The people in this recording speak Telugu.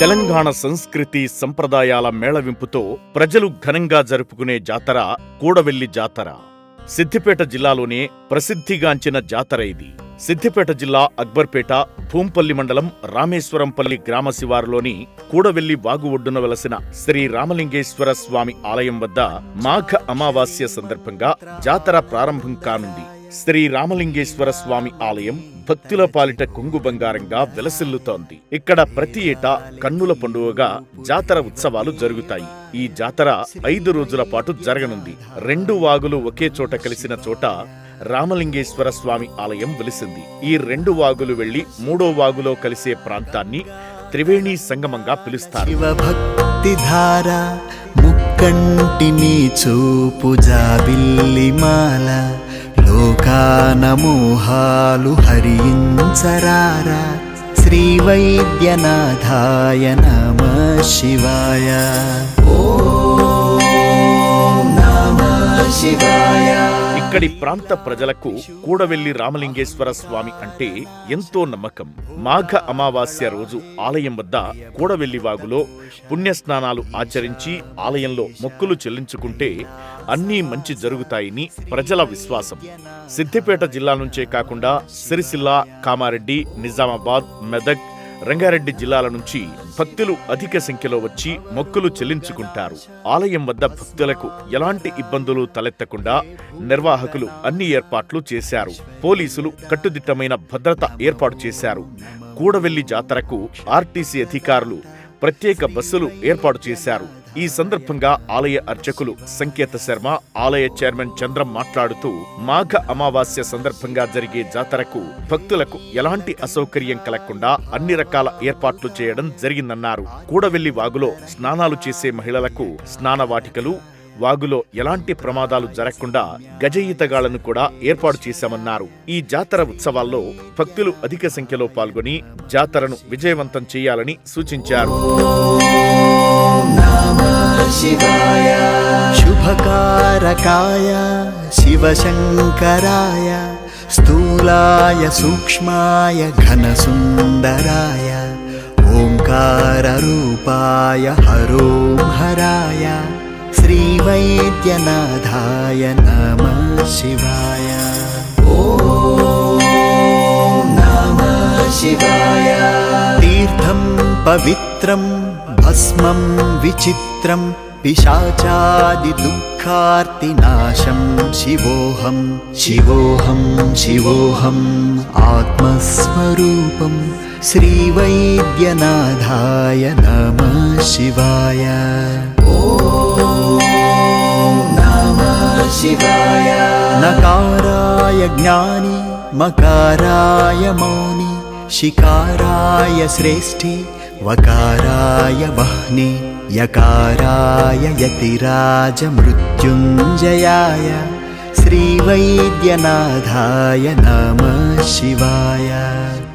తెలంగాణ సంస్కృతి సంప్రదాయాల మేళవింపుతో ప్రజలు ఘనంగా జరుపుకునే జాతర కూడవెల్లి జాతర. సిద్దిపేట జిల్లాలోనే ప్రసిద్ధిగాంచిన జాతర ఇది. సిద్దిపేట జిల్లా అక్బర్పేట భూంపల్లి మండలం రామేశ్వరంపల్లి గ్రామ శివారులోని కూడవెల్లి వాగు ఒడ్డున వెలసిన శ్రీ రామలింగేశ్వర స్వామి ఆలయం వద్ద మాఘ అమావాస్య సందర్భంగా జాతర ప్రారంభం కానుంది. శ్రీ రామలింగేశ్వర స్వామి ఆలయం భక్తుల పాలిట కొంగు బంగారంగా వెలసిల్లుతోంది. ఇక్కడ ప్రతి ఏటా కన్నుల పండుగగా జాతర ఉత్సవాలు జరుగుతాయి. ఈ జాతర ఐదు రోజుల పాటు జరగనుంది. రెండు వాగులు ఒకే చోట కలిసిన చోట రామలింగేశ్వర స్వామి ఆలయం వెలిసింది. ఈ రెండు వాగులు వెళ్ళి మూడో వాగులో కలిసే ప్రాంతాన్ని త్రివేణి సంగమంగా పిలుస్తారు. శివభక్తిధార ముక్కంటిని చూపు జాబిల్లిమాల. లోకానమోహాలు హరించరారా. శ్రీవైద్యనాథాయ నమ శివాయ. ఓ నమ శివాయ. ఇక్కడి ప్రాంత ప్రజలకు కూడవెల్లి రామలింగేశ్వర స్వామి అంటే ఎంతో నమ్మకం. మాఘ అమావాస్య రోజు ఆలయం వద్ద కూడవెల్లి వాగులో పుణ్యస్నానాలు ఆచరించి ఆలయంలో మొక్కులు చెల్లించుకుంటే అన్నీ మంచి జరుగుతాయని ప్రజల విశ్వాసం. సిద్దిపేట జిల్లా నుంచే కాకుండా సిరిసిల్ల కామారెడ్డి నిజామాబాద్ మెదక్ రంగారెడ్డి జిల్లాల నుంచి భక్తులు అధిక సంఖ్యలో వచ్చి మొక్కులు చెల్లించుకుంటారు. ఆలయం వద్ద భక్తులకు ఎలాంటి ఇబ్బందులు తలెత్తకుండా నిర్వాహకులు అన్ని ఏర్పాట్లు చేశారు. పోలీసులు కట్టుదిట్టమైన భద్రత ఏర్పాటు చేశారు. కూడవెల్లి జాతరకు ఆర్టీసీ అధికారులు ప్రత్యేక బస్సులు ఏర్పాటు చేశారు. ఈ సందర్భంగా ఆలయ అర్చకులు సంకేత శర్మ ఆలయ చైర్మన్ చంద్రం మాట్లాడుతూ మాఘ అమావాస్య సందర్భంగా జరిగే జాతరకు భక్తులకు ఎలాంటి అసౌకర్యం కలగకుండా అన్ని రకాల ఏర్పాట్లు చేయడం జరిగిందన్నారు. కూడవెల్లి వాగులో స్నానాలు చేసే మహిళలకు స్నాన వాటికలు వాగులో ఎలాంటి ప్రమాదాలు జరగకుండా గజ ఈతగాళ్ళను కూడా ఏర్పాటు చేశామన్నారు. ఈ జాతర ఉత్సవాల్లో భక్తులు అధిక సంఖ్యలో పాల్గొని జాతరను విజయవంతం చేయాలని సూచించారు. శుభకారకాయ శివశంకరాయ స్థూలాయ సూక్ష్మాయ ఘనసుందరాయ ఓంకారరూపాయ హరోం హరాయ శ్రీవైద్యనాథాయ నమ శివాయ. నమ శివాయ. తీర్థం పవిత్రం భస్మం విచిత్రం पिशाचादिदुःखार्तिनाशं शिवोऽहं शिवोऽहं शिवोऽहम् आत्मस्वरूपं श्रीवैद्यनाथाय नमः शिवाय नमः शिवाय नकाराय ज्ञानी मकाराय मौनि शिकाराय श्रेष्ठि वकाराय वह्नि यकाराय यतिराजमृत्युञ्जयाय श्रीवैद्यनाथाय नमः शिवाय ॐ नमः शिवाय